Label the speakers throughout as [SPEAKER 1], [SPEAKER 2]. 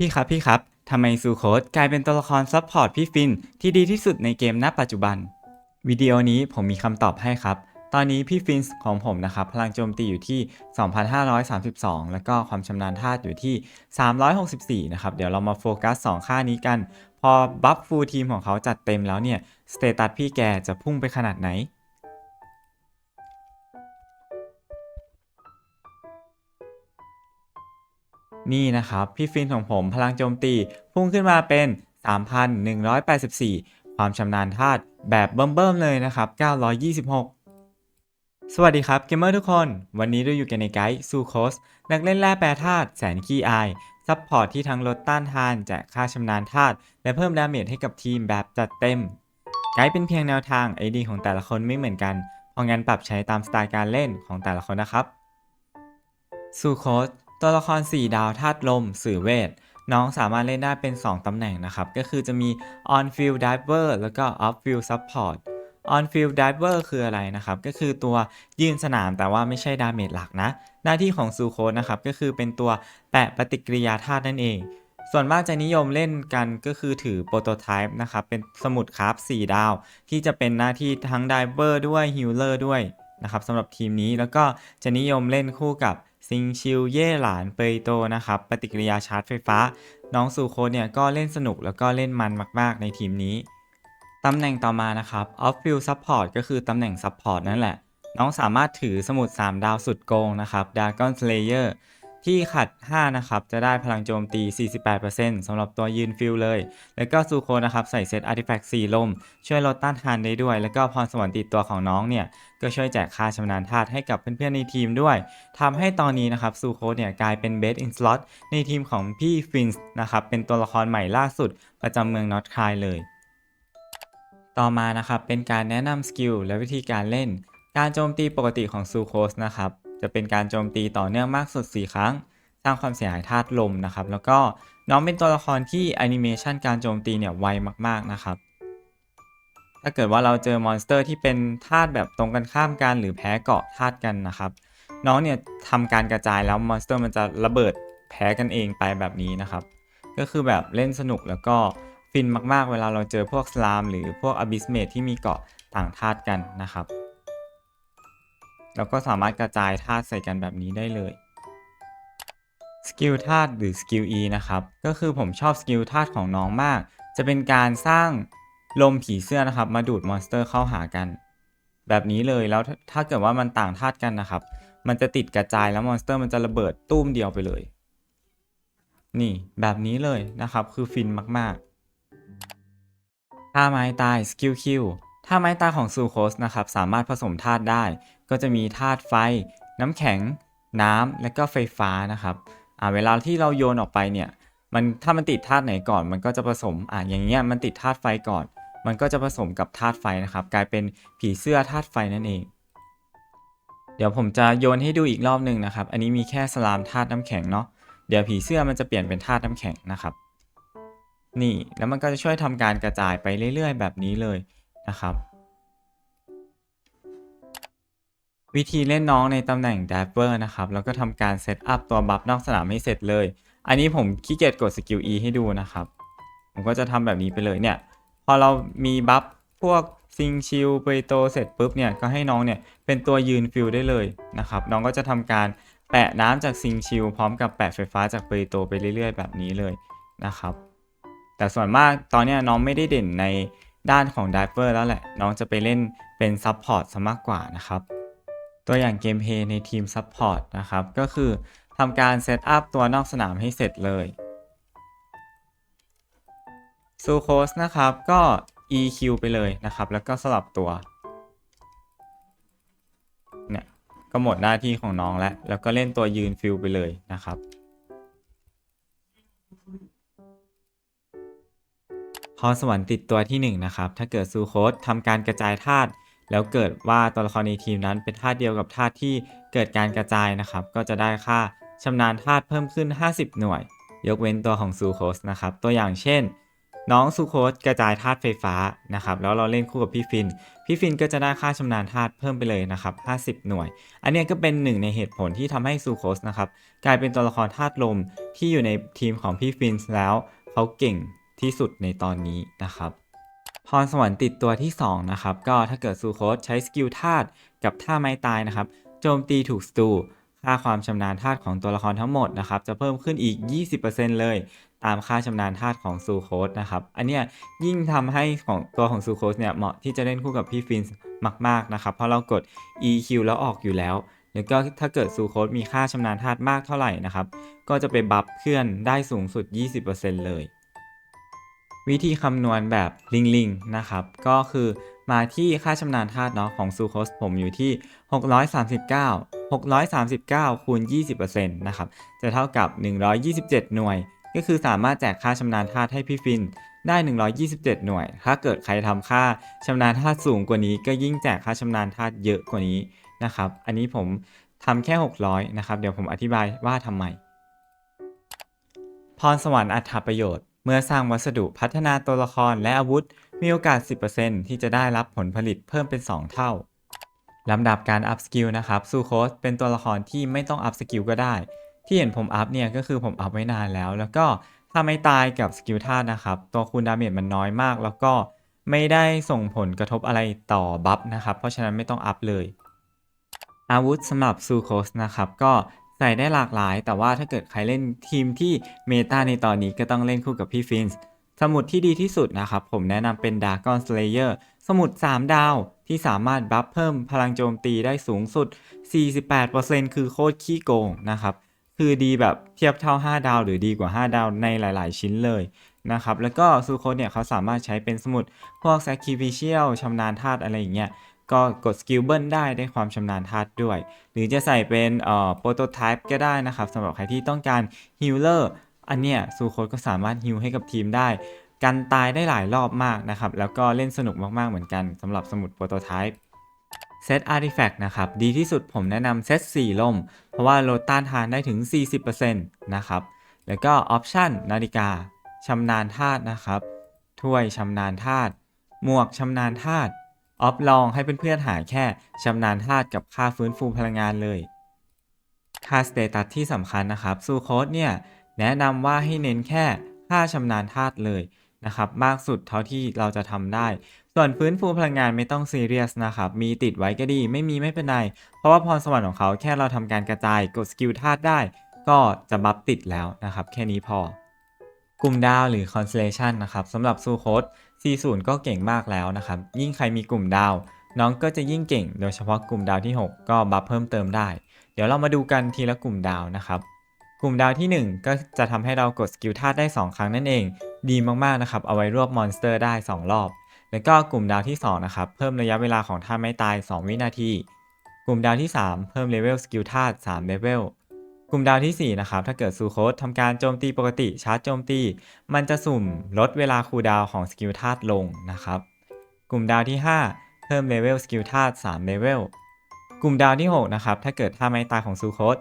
[SPEAKER 1] พี่ครับพี่ครับทำไมซูโคสกลายเป็นตัวละครซัพพอร์ตพี่ฟินที่ดีที่สุดในเกมณปัจจุบัน วิดีโอนี้ผมมีคำตอบให้ครับ ตอนนี้พี่ฟินของผมนะครับพลังโจมตีอยู่ที่ 2,532 แล้วก็ความชำนาญธาตุอยู่ที่ 364 นะครับ เดี๋ยวเรามาโฟกัส 2 ค่านี้กัน พอบัฟฟูลทีมของเขาจัดเต็มแล้วเนี่ย สเตตัสพี่แกจะพุ่งไปขนาดไหน นี่นะครับพี่ฟินของผมพลังโจมตีพุ่งขึ้นมาเป็น 3,184 ความชำนาญธาตุแบบเบิ่มๆเลยนะครับ 926สวัสดีครับเกมเมอร์ทุกคน วันนี้เราอยู่กันในไกด์ซูโคสนักเล่นแร่แปรธาตุแสนขี้อายซัพพอร์ตที่ทั้งลดต้านทานแจกค่าชำนาญธาตุและเพิ่มดาเมจให้กับทีมแบบจัดเต็ม ไกด์เป็นเพียงแนวทางไอดีของแต่ละคนไม่เหมือนกันเพราะงั้นปรับใช้ตามสไตล์การเล่นของแต่ละคนนะครับซูโคส ตัวละคร 4 ดาวธาตุลม สื่อเวท น้องสามารถเล่นได้เป็น 2 ตำแหน่งนะครับ ก็คือจะมี on field diver แล้วก็ off field support on field diver คืออะไรนะครับ ก็คือตัวยืนสนามแต่ว่าไม่ใช่ดาเมจหลักนะ หน้าที่ของซูโคนะครับ ก็คือเป็นตัวแปะปฏิกิริยาธาตุนั่นเอง ส่วนมากจะนิยมเล่นกันก็คือถือโปรโตไทป์นะครับ เป็นสมุดคราฟ4ดาว ที่จะเป็นหน้าที่ทั้งไดเวอร์ด้วยฮิลเลอร์ด้วยนะครับสำหรับทีมนี้แล้วก็จะนิยมเล่นคู่กับ ซิงชิลเย่หลานเปยโตนะครับปฏิกิริยาชาร์จไฟฟ้า น้องซูโคเนี่ยก็เล่นสนุกแล้วก็เล่นมันมาก ๆ ในทีมนี้ ตำแหน่งต่อมานะครับออฟฟิลซัพพอร์ตก็คือตำแหน่งซัพพอร์ตนั่นแหละ น้องสามารถถือสมุด 3 ดาวสุดโกงนะครับดากอนสเลเยอร์ ที่ขัด 5 นะครับ จะได้พลังโจมตี 48%สำหรับตัวยืนฟิลเลย แล้วก็ซูโคนะครับ ใส่เซต Artifact 4ลม ช่วยลดต้านทานได้ด้วย แล้วก็พรสวรรค์ติดตัวของน้องเนี่ย ก็ช่วยแจกค่าชำนาญธาตุให้กับเพื่อนๆในทีมด้วยทำให้ตอนนี้นะครับซูโคเนี่ยกลายเป็นเบสอินสล็อตในทีมของพี่ฟินส์นะครับ เป็นตัวละครใหม่ล่าสุด ประจำเมืองนอตคายเลย ต่อมานะครับเป็นการแนะนำสกิลและวิธีการเล่น การโจมตีปกติของซูโคสนะครับ จะเป็นการโจมตีต่อเนื่องมากสุด 4 ครั้ง สร้างความเสียหายธาตุลมนะครับ แล้วก็น้องเป็นตัวละครที่แอนิเมชันการโจมตีเนี่ยไวมาก ๆนะครับ ถ้าเกิดว่าเราเจอมอนสเตอร์ที่เป็นธาตุแบบตรงกันข้ามกันหรือแพ้เกาะธาตุกันนะครับ น้องเนี่ยทำการกระจายแล้วมอนสเตอร์มันจะระเบิดแพ้กันเองไปแบบนี้นะครับ ก็คือแบบเล่นสนุกแล้วก็ฟินมากๆ เวลาเราเจอพวกสลาม หรือพวกอบิสเมทที่มีเกาะต่างธาตุกันนะครับ แล้วก็สามารถกระจายธาตุใส่กันแบบนี้ได้เลยสกิลธาตุหรือสกิล E นะครับ ก็คือผมชอบสกิลธาตุของน้องมาก จะเป็นการสร้างลมผีเสื้อนะครับ มาดูดมอนสเตอร์เข้าหากัน แบบนี้เลยแล้วถ้าเกิดว่ามันต่างธาตุกันนะครับ มันจะติดกระจายแล้วมอนสเตอร์มันจะระเบิดตุ้มเดียวไปเลย นี่แบบนี้เลยนะครับ คือฟินมากๆท่าไม้ตายสกิลคิวท่าไม้ตายของซูโคสนะครับสามารถผสมธาตุได้ ก็จะมีธาตุไฟ น้ำแข็ง น้ำและก็ไฟฟ้านะครับอ่าเวลาที่เราโยนออกไปเนี่ยมันถ้ามันติดธาตุไหนก่อน มันก็จะผสมอ่าอย่างเงี้ยมันติดธาตุไฟก่อน มันก็จะผสมกับธาตุไฟนะครับ กลายเป็นผีเสื้อธาตุไฟนั่นเอง เดี๋ยวผมจะโยนให้ดูอีกรอบหนึ่งนะครับ อันนี้มีแค่สลามธาตุน้ำแข็งเนาะเดี๋ยวผีเสื้อมันจะเปลี่ยนเป็นธาตุน้ำแข็งนะครับ นี่แล้วมันก็จะช่วยทำการกระจายไปเรื่อย ๆ แบบนี้เลยนะครับ วิธีเล่นน้องในตำแหน่ง d ด v e r นะครับ แล้วก็ทำการเซตอัพตัวบัฟนอกสนามให้เสร็จเลย อันนี้ผมขี้เกียจกดสกิล E ให้ดูนะครับ ผมก็จะทำแบบนี้ไปเลยเนี่ย พอเรามีบัฟพวกซิงชิลเปโตเสร็จปุ๊บเนี่ย ก็ให้น้องเนี่ยเป็นตัวยืนฟิลได้เลยนะครับ น้องก็จะทำการแปะน้ำจากซิงชิลพร้อมกับแปะไฟฟ้าจากเปโตไปเรื่อย ๆ แบบนี้เลยนะครับ แต่ส่วนมากตอนนี้น้องไม่ได้เด่นในด้านของดิเวอร์แล้วแหละ น้องจะไปเล่นเป็นซับพอร์ตซะมากกว่านะครับ ตัวอย่างเกมเพย์ในทีมซับพอร์ตนะครับ ก็คือทำการเซตอัพตัวนอกสนามให้เสร็จเลยซูโคสนะครับก็ EQ ไปเลยนะครับ แล้วก็สลับตัวเนี่ยก็หมดหน้าที่ของน้องแล้ว แล้วก็เล่นตัวยืนฟิลไปเลยนะครับพรสวรรค์ติดตัวที่ 1 นะครับ ถ้าเกิดซูโคสทำการกระจายธาตุ แล้วเกิดว่าตัวละครในทีมนั้นเป็นธาตุเดียวกับธาตุที่เกิดการกระจายนะครับ ก็จะได้ค่าชำนาญธาตุเพิ่มขึ้น 50 หน่วย ยกเว้นตัวของซูโคสนะครับ ตัวอย่างเช่น น้องซูโคสกระจายธาตุไฟฟ้านะครับ แล้วเราเล่นคู่กับพี่ฟิน พี่ฟินก็จะได้ค่าชำนาญธาตุเพิ่มไปเลยนะครับ 50 หน่วย อันนี้ก็เป็นหนึ่งในเหตุผลที่ทำให้ซูโคสนะครับกลายเป็นตัวละครธาตุลมที่อยู่ในทีมของพี่ฟินแล้วเขาเก่งที่สุดในตอนนี้นะครับ พรสวรรค์ติดตัวที่ 2 นะครับ ก็ถ้าเกิดซูโคสใช้สกิลธาตุกับท่าไม้ตายนะครับ โจมตีถูกสตูค่าความชำนาญธาตุของตัวละครทั้งหมดนะครับ จะเพิ่มขึ้นอีก 20%เลย ตามค่าชำนาญธาตุของซูโคสนะครับ อันเนี้ยยิ่งทำให้ของตัวของซูโคสเนี่ยเหมาะที่จะเล่นคู่กับพี่ฟินส์มาก ๆ นะครับ เพราะเรากด EQ แล้วออกอยู่แล้วแล้วก็ถ้าเกิดซูโคสมีค่าชำนาญธาตุมากเท่าไหร่นะครับ ก็จะไปบัฟเพื่อนได้สูงสุด 20%เลย วิธีคำนวณแบบลิงลิงนะครับ ก็คือมาที่ค่าชำนาญธาตุเนาะของซูโคสผมอยู่ที่ 639 639 คูณ 20%นะครับ จะเท่ากับ 127 หน่วย ก็คือสามารถแจกค่าชำนาญธาตุให้พี่ฟินได้ 127 หน่วย ถ้าเกิดใครทำค่าชำนาญธาตุสูงกว่านี้ ก็ยิ่งแจกค่าชำนาญธาตุเยอะกว่านี้นะครับ อันนี้ผมทำแค่ 600 นะครับ เดี๋ยวผมอธิบายว่าทำไม พรสวรรค์อัถประโยชน์ เมื่อสร้างวัสดุพัฒนาตัวละครและอาวุธ มีโอกาส 10%ที่จะได้รับผลผลิตเพิ่มเป็น 2 เท่าลำดับการอัพสกิลนะครับซูโคสเป็นตัวละครที่ไม่ต้องอัพสกิลก็ได้ ที่เห็นผมอัพเนี่ยก็คือผมอัพไว้นานแล้ว แล้วก็ถ้าไม่ตายกับสกิลธาตุนะครับ ตัวคูณดาเมจมันน้อยมาก แล้วก็ไม่ได้ส่งผลกระทบอะไรต่อบัฟนะครับ เพราะฉะนั้นไม่ต้องอัพเลย อาวุธสำหรับซูโคสนะครับ ก็ ใส่ได้หลากหลาย แต่ว่าถ้าเกิดใครเล่นทีมที่เมตาในตอนนี้ก็ต้องเล่นคู่กับพี่ฟินส์สมุดที่ดีที่สุดนะครับ ผมแนะนำเป็น Dragon Slayer สมุด 3 ดาวที่สามารถบัฟเพิ่มพลังโจมตีได้สูงสุด 48%คือโคตรขี้โกงนะครับ คือดีแบบเทียบเท่า 5 ดาวหรือดีกว่า 5 ดาวในหลาย ๆ ชิ้นเลยนะครับ แล้วก็ซูโคเนี่ยเขาสามารถใช้เป็นสมุดพวก Sacrificial ชำนาญธาตุอะไรอย่างเงี้ย ก็กดสกิลเบิ้ลได้ได้ความชำนาญธาตุด้วย หรือจะใส่เป็นเอ่อโปรโตไทป์ก็ได้นะครับสำหรับใครที่ต้องการฮิลเลอร์อันเนี้ยซูโคดก็สามารถฮิลให้กับทีมได้ กันตายได้หลายรอบมากนะครับ แล้วก็เล่นสนุกมากๆเหมือนกันสำหรับสมุดโปรโตไทป์เซตอาร์ติแฟกต์นะครับ ดีที่สุดผมแนะนำเซต4ล่ม เพราะว่าลดต้านทานได้ถึง 40%นะครับ แล้วก็ออปชันนาฬิกาชำนาญธาตุนะครับ ถ้วยชำนาญธาตุหมวกชำนาญธาตุ ออฟลองให้เพื่อนๆหาแค่ชำนาญธาตุกับค่าฟื้นฟูพลังงานเลย ค่าสเตตัสที่สำคัญนะครับซูโคดเนี่ยแนะนำว่าให้เน้นแค่ค่าชำนาญธาตุเลยนะครับมากสุดเท่าที่เราจะทำได้ ส่วนฟื้นฟูพลังงานไม่ต้องซีเรียสนะครับ มีติดไว้ก็ดี ไม่มีไม่เป็นไร เพราะว่าพรสวรรค์ของเขาแค่เราทำการกระจายกดสกิลธาตุได้ ก็จะบัฟติดแล้วนะครับ แค่นี้พอ กลุ่มดาวหรือ Constellation นะครับสำหรับซูโคด 40 ก็เก่งมากแล้วนะครับ ยิ่งใครมีกลุ่มดาว น้องก็จะยิ่งเก่ง โดยเฉพาะกลุ่มดาวที่ 6 ก็บัฟเพิ่มเติมได้ เดี๋ยวเรามาดูกันทีละกลุ่มดาวนะครับ กลุ่มดาวที่ 1 ก็จะทำให้เรากดสกิลธาตุได้ 2 ครั้งนั่นเอง ดีมากๆนะครับ เอาไว้รวบมอนสเตอร์ได้ 2 รอบ แล้วก็กลุ่มดาวที่ 2 นะครับ เพิ่มระยะเวลาของท่าไม่ตาย 2 วินาที กลุ่มดาวที่ 3 เพิ่มเลเวลสกิลธาตุ3เลเวล กลุ่มดาวที่ 4 นะครับ ถ้าเกิดซูโคสทำการโจมตีปกติชาร์จโจมตี มันจะสุ่มลดเวลาคูลดาวของสกิลธาตุลงนะครับ กลุ่มดาวที่ 5 เพิ่มเลเวลสกิลธาตุ3เลเวล กลุ่มดาวที่ 6 นะครับ ถ้าเกิดท่าไม้ตายของซูโคส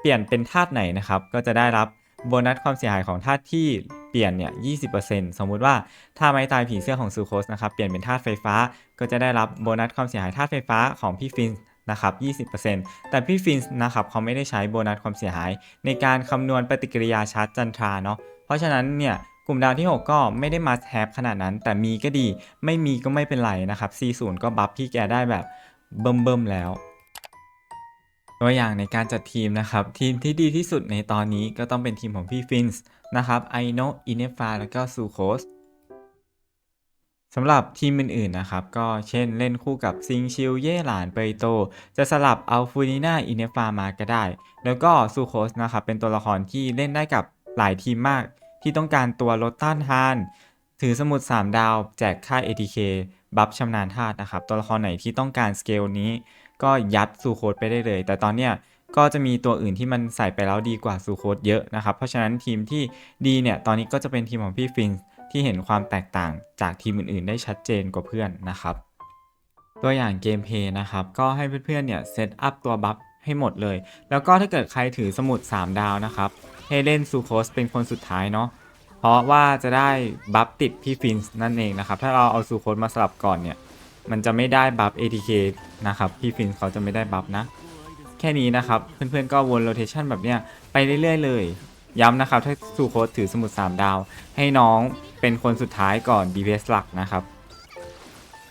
[SPEAKER 1] เปลี่ยนเป็นธาตุไหนนะครับ ก็จะได้รับโบนัสความเสียหายของธาตุที่เปลี่ยนเนี่ย 20%สมมุติว่าถ้าไม้ตายผีเสื้อของซูโคสนะครับ เปลี่ยนเป็นธาตุไฟฟ้า ก็จะได้รับโบนัสความเสียหายธาตุไฟฟ้าของพี่ฟิน นะครับ 20%แต่พี่ฟินส์นะครับเขาไม่ได้ใช้โบนัสความเสียหาย ในการคำนวณปฏิกิริยาชาร์จจันทราเนาะ เพราะฉะนั้นเนี่ยกลุ่มดาวที่ 6 ก็ไม่ได้มาแทบขนาดนั้น แต่มีก็ดี ไม่มีก็ไม่เป็นไรนะครับ40ก็บัฟพี่แกได้แบบเบิ่มๆแล้วตัวอย่างในการจัดทีมนะครับ ทีมที่ดีที่สุดในตอนนี้ก็ต้องเป็นทีมของพี่ฟินส์นะครับไอโนอินเนฟาแล้วก็ซูโคส สำหรับทีมอื่นๆนะครับ ก็เช่นเล่นคู่กับซิงชิลเย่หลานเปยโต จะสลับเอาฟูนิน่าอินเนฟามาก็ได้ แล้วก็ซูโคสนะครับ เป็นตัวละครที่เล่นได้กับหลายทีมมาก ที่ต้องการตัวลดต้านทาน ถือสมุด 3 ดาว แจกค่า ATK บัฟชำนาญธาตุนะครับ ตัวละครไหนที่ต้องการสเกลนี้ ก็ยัดซูโคสไปได้เลย แต่ตอนเนี้ยก็จะมีตัวอื่นที่มันใส่ไปแล้วดีกว่าซูโคสเยอะนะครับ เพราะฉะนั้นทีมที่ดีเนี่ย ตอนนี้ก็จะเป็นทีมของพี่ฟิน ที่เห็นความแตกต่างจากทีมอื่นๆ ได้ชัดเจนกว่าเพื่อนนะครับ ตัวอย่างเกมเพย์นะครับ ก็ให้เพื่อนๆเนี่ยเซตอัพตัวบัฟให้หมดเลย แล้วก็ถ้าเกิดใครถือสมุด 3 ดาวนะครับ ให้เล่นซูโคสเป็นคนสุดท้ายเนาะเพราะว่าจะได้บัฟติดพี่ฟินส์นั่นเองนะครับ ถ้าเราเอาซูโคสมาสลับก่อนเนี่ย มันจะไม่ได้บัฟ ATK นะครับพี่ฟินส์เขาจะไม่ได้บัฟนะ แค่นี้นะครับ เพื่อนๆก็วนโรเทชันแบบเนี้ยไปเรื่อยๆเลย ย้ำนะครับ ถ้าซูโคสถือสมุด 3 ดาว ให้น้องเป็นคนสุดท้ายก่อน DPS หลักนะครับ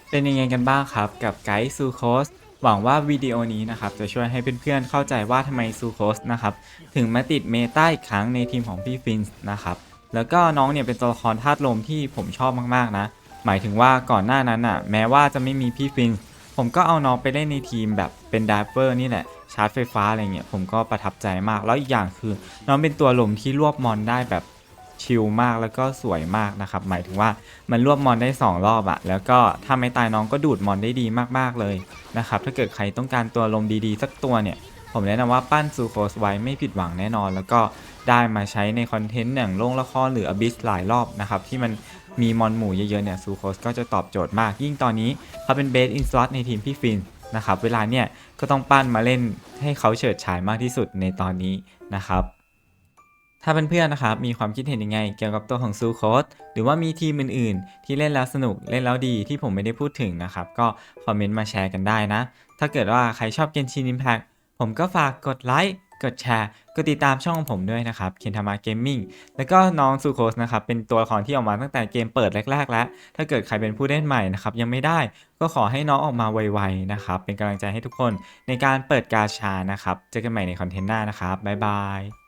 [SPEAKER 1] เป็นยังไงกันบ้างครับ กับไกด์ซูโคสหวังว่าวิดีโอนี้นะครับ จะช่วยให้เพื่อนๆเข้าใจว่าทำไมซูโคสนะครับ ถึงมาติดเมตาอีกครั้งในทีมของพี่ฟินส์นะครับ แล้วก็น้องเนี่ยเป็นตัวละครธาตุลมที่ผมชอบมากๆนะ หมายถึงว่าก่อนหน้านั้นอะ แม้ว่าจะไม่มีพี่ฟินส์ผมก็เอาน้องไปเล่นในทีมแบบเป็นด i เ e อร์นี่แหละาร์จไฟฟ้าอะไรเงี้ยผมก็ประทับใจมาก แล้วอีกอย่างคือ น้องเป็นตัวลมที่รวบมอนได้แบบชิลมากแล้วก็สวยมากนะครับ หมายถึงว่ามันรวบมอนได้ 2 รอบอะแล้วก็ถ้าไม่ตายน้องก็ดูดมอนได้ดีมากๆเลยนะครับ ถ้าเกิดใครต้องการตัวลมดีๆ สักตัวเนี่ย ผมแนะนำว่าปั้นซูโคสไว้ไม่ผิดหวังแน่นอน แล้วก็ได้มาใช้ในคอนเทนต์อย่างโรงละครหรืออบิสหลายรอบนะครับที่มันมีมอนหมู่เยอะๆเนี่ยซูโคสก็จะตอบโจทย์มาก ยิ่งตอนนี้เขาเป็นเบสอินสล็อตในทีมพี่ฟิน นะครับ เวลาเนี่ยก็ต้องปั้นมาเล่นให้เขาเฉิดฉายมากที่สุดในตอนนี้นะครับ ถ้าเพื่อนๆนะครับมีความคิดเห็นยังไงเกี่ยวกับตัวของซูโคสหรือว่ามีทีมอื่นๆ ที่เล่นแล้วสนุกเล่นแล้วดีที่ผมไม่ได้พูดถึงนะครับ ก็คอมเมนต์มาแชร์กันได้นะ ถ้าเกิดว่าใครชอบเกนชินอิมแพคผมก็ฝากกดไลค์ กดแชร์กดติดตามช่องของผมด้วยนะครับเคนทามาเกมมิ่งแล้วก็น้องซูโคสนะครับเป็นตัวละครที่ออกมาตั้งแต่เกมเปิดแรก ๆ แล้ว ถ้าเกิดใครเป็นผู้เล่นใหม่นะครับยังไม่ได้ก็ขอให้น้องออกมาไวๆนะครับเป็นกำลังใจให้ทุกคนในการเปิดกาชานะครับเจอกันใหม่ในคอนเทนต์หน้านะครับบ๊ายบาย